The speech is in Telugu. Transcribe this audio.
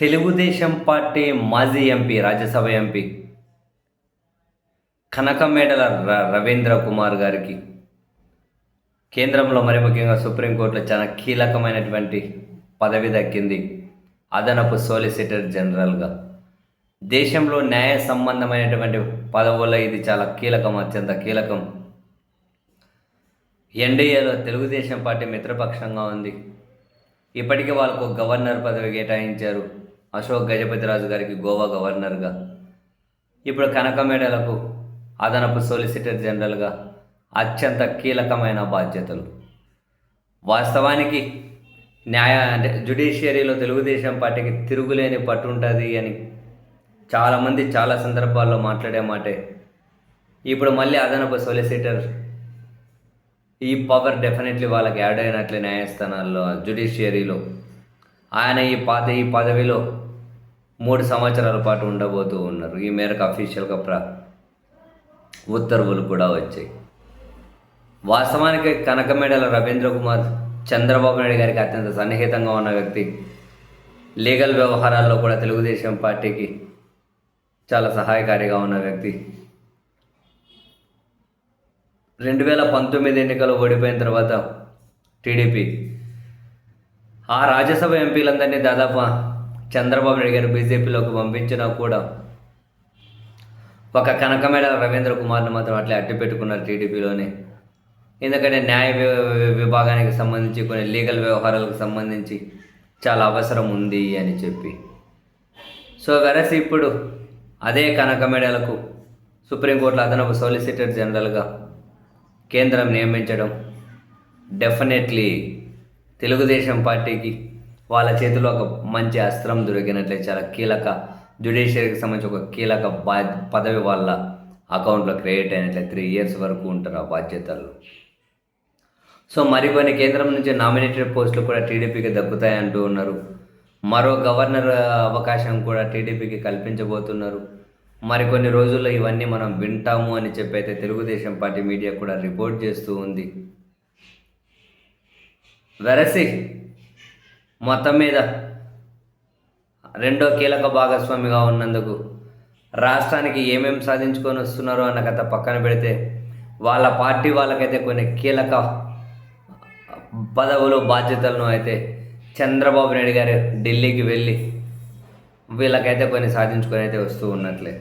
తెలుగుదేశం పార్టీ మాజీ ఎంపీ రాజ్యసభ ఎంపీ కనకమేడల ర- రవీంద్ర కుమార్ గారికి. కేంద్రంలో మరి ముఖ్యంగా సుప్రీంకోర్టులో చాలా కీలకమైనటువంటి పదవి దక్కింది అదనపు సోలిసిటర్ జనరల్గా దేశంలో న్యాయ సంబంధమైనటువంటి పదవుల్లో ఇది చాలా కీలకం అత్యంత కీలకం. ఎన్డీఏలో తెలుగుదేశం పార్టీ మిత్రపక్షంగా ఉంది. ఇప్పటికే వాళ్ళకు గవర్నర్ పదవి కేటాయించారు. అశోక్ గజపతిరాజు గారికి గోవా గవర్నర్గా ఇప్పుడు కనకమేడలకు అదనపు సోలిసిటర్ జనరల్గా అత్యంత కీలకమైన బాధ్యతలు. వాస్తవానికి న్యాయ అంటే జుడిషియరీలో తెలుగుదేశం పార్టీకి తిరుగులేని పట్టు ఉంటుంది అని చాలామంది చాలా సందర్భాల్లో మాట్లాడే మాటే. ఇప్పుడు మళ్ళీ అదనపు సొలిసిటర్ ఈ పవర్ డెఫినెట్లీ వాళ్ళకి యాడ్ అయినట్లే న్యాయస్థానాల్లో జుడిషియరీలో ఆయన ఈ పాత ఈ పదవిలో మూడు సంవత్సరాల పాటు ఉండబోతూ ఉన్నారు. ఈ మేరకు అఫీషియల్గా ప్ర ఉత్తర్వులు కూడా వచ్చాయి. వాస్తవానికి కనకమేడల రవీంద్ర కుమార్ చంద్రబాబు నాయుడు గారికి అత్యంత సన్నిహితంగా ఉన్న వ్యక్తి. లీగల్ వ్యవహారాల్లో కూడా తెలుగుదేశం పార్టీకి చాలా సహాయకారిగా ఉన్న వ్యక్తి. రెండు వేల పంతొమ్మిది ఎన్నికలు ఓడిపోయిన తర్వాత టీడీపీ ఆ రాజ్యసభ ఎంపీలందరినీ దాదాపు చంద్రబాబు నాయుడు గారు బీజేపీలోకి పంపించినా కూడా ఒక కనకమేడ రవీంద్ర కుమార్ని మాత్రం అట్లే అట్టి పెట్టుకున్నారు టీడీపీలోనే. ఎందుకంటే న్యాయ విభాగానికి సంబంధించి కొన్ని లీగల్ వ్యవహారాలకు సంబంధించి చాలా అవసరం ఉంది అని చెప్పి. సో వెరస్ ఇప్పుడు అదే కనకమేడలకు సుప్రీంకోర్టులో అదనపు సోలిసిటర్ జనరల్గా కేంద్రం నియమించడం డెఫినెట్లీ తెలుగుదేశం పార్టీకి వాళ్ళ చేతిలో ఒక మంచి అస్త్రం దొరికినట్లే చాలా కీలక జ్యుడిషియరీకి సంబంధించి ఒక కీలక బా పదవి వాళ్ళ అకౌంట్లో క్రియేట్ అయినట్లే త్రీ ఇయర్స్ వరకు ఉంటారు ఆ బాధ్యతలు. సో మరికొన్ని కేంద్రం నుంచి నామినేటెడ్ పోస్టులు కూడా టీడీపీకి దక్కుతాయంటూ ఉన్నారు. మరో గవర్నర్ అవకాశం కూడా టీడీపీకి కల్పించబోతున్నారు. మరికొన్ని రోజుల్లో ఇవన్నీ మనం వింటాము అని చెప్పి అయితే తెలుగుదేశం పార్టీ మీడియా కూడా రిపోర్ట్ చేస్తూ ఉంది. వెరసి మొత్తం మీద రెండో కీలక భాగస్వామిగా ఉన్నందుకు రాష్ట్రానికి ఏమేం సాధించుకొని వస్తున్నారో అన్న కథ పక్కన పెడితే వాళ్ళ పార్టీ వాళ్ళకైతే కొన్ని కీలక పదవులు బాధ్యతలను అయితే చంద్రబాబు నాయుడు గారు ఢిల్లీకి వెళ్ళి వీళ్ళకైతే కొన్ని సాధించుకొని అయితే వస్తూ ఉన్నట్లే.